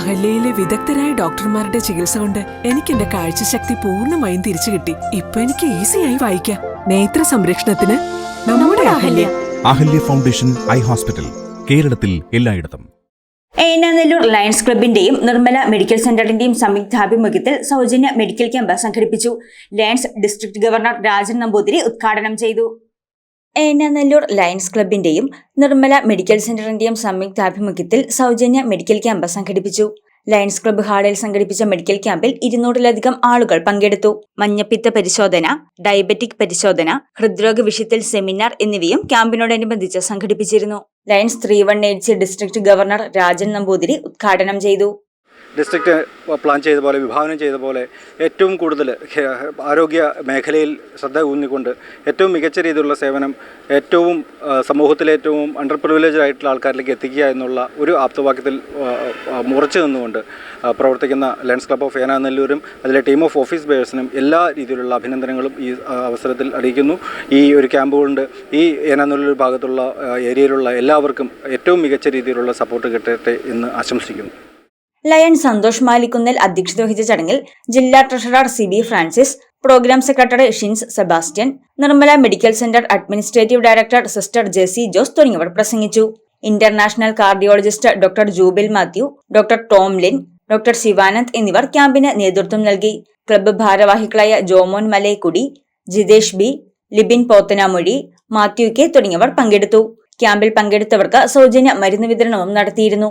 അഹല്യയിലെ വിദഗ്ധരായ ഡോക്ടർമാരുടെ ചികിത്സ കൊണ്ട് എനിക്ക് എന്റെ കാഴ്ചശക്തി പൂർണമായും തിരിച്ചു കിട്ടി. ഇപ്പൊ എനിക്ക് ഈസിയായി വായിക്കാം. നേത്ര സംരക്ഷണത്തിന് നമ്മുടെ Ahalya. Ahalya foundation eye hospital കേരളത്തിൽ എല്ലായിടത്തും. ഏനാനെല്ലൂർ ലയൺസ് ക്ലബിന്റെയും നിർമ്മല മെഡിക്കൽ സെന്ററിന്റെയും സംയുക്താഭിമുഖ്യത്തിൽ സൗജന്യ മെഡിക്കൽ ക്യാമ്പ് സംഘടിപ്പിച്ചു. Lions district governor Rajan Namboothiri ഉദ്ഘാടനം ചെയ്തു. ഏനാനെല്ലൂർ ലയൺസ് ക്ലബിന്റെയും നിർമ്മല മെഡിക്കൽ സെന്ററിന്റെയും സംയുക്താഭിമുഖ്യത്തിൽ സൗജന്യ മെഡിക്കൽ ക്യാമ്പ് സംഘടിപ്പിച്ചു. ലയൺസ് ക്ലബ്ബ് ഹാളിൽ സംഘടിപ്പിച്ച മെഡിക്കൽ ക്യാമ്പിൽ ഇരുന്നൂറിലധികം ആളുകൾ പങ്കെടുത്തു. മഞ്ഞപ്പിത്ത പരിശോധന ഡയബറ്റിക് പരിശോധന ഹൃദ്രോഗ വിഷയത്തിൽ സെമിനാർ എന്നിവയും ക്യാമ്പിനോടനുബന്ധിച്ച് സംഘടിപ്പിച്ചിരുന്നു. Lions three one eight district governor Rajan Namboothiri ഉദ്ഘാടനം ചെയ്തു. ഡിസ്ട്രിക്റ്റ് പ്ലാൻ ചെയ്ത പോലെ വിഭാവനം ചെയ്ത പോലെ ഏറ്റവും കൂടുതൽ ആരോഗ്യ മേഖലയിൽ ശ്രദ്ധ ഊന്നിക്കൊണ്ട് ഏറ്റവും മികച്ച രീതിയിലുള്ള സേവനം ഏറ്റവും സമൂഹത്തിലെ ഏറ്റവും അണ്ടർ പ്രിവിലേജ് ആയിട്ടുള്ള ആൾക്കാരിലേക്ക് എത്തിക്കുക എന്നുള്ള ഒരു ആപ്തവാക്യത്തിൽ ആ, നിന്നുകൊണ്ട് പ്രവർത്തിക്കുന്ന ലയൺസ് ക്ലബ് ഓഫ് ഏനാനെല്ലൂരും അതിലെ ടീം ഓഫ് ഓഫീസ് ബേഴ്സിനും എല്ലാ രീതിയിലുള്ള അഭിനന്ദനങ്ങളും ഈ അവസരത്തിൽ അറിയിക്കുന്നു. ഈ ഒരു ക്യാമ്പ് കൊണ്ട് ഈ ഏനാനെല്ലൂർ ഭാഗത്തുള്ള ഏരിയയിലുള്ള എല്ലാവർക്കും ഏറ്റവും മികച്ച രീതിയിലുള്ള സപ്പോർട്ട് കിട്ടട്ടെ എന്ന് ആശംസിക്കുന്നു. ലയൺ സന്തോഷ് മാലിക്കുന്നൽ അധ്യക്ഷത വഹിച്ച ചടങ്ങിൽ ജില്ലാ treasurer C B Francis programme secretary Shins Sebastian Nirmala medical centre administrative director sister Jessy Jose തുടങ്ങിയവർ പ്രസംഗിച്ചു. International cardiologist doctor Jubil Mathew doctor Tom Lin doctor Shivanand എന്നിവർ ക്യാമ്പിന് നേതൃത്വം നൽകി. ക്ലബ്ബ് ഭാരവാഹികളായ Jomon Malayakkudy Jithesh B Libin Pothanamozhi Mathew K തുടങ്ങിയവർ പങ്കെടുത്തു. ക്യാമ്പിൽ പങ്കെടുത്തവർക്ക് സൗജന്യ മരുന്ന് വിതരണവും നടത്തിയിരുന്നു.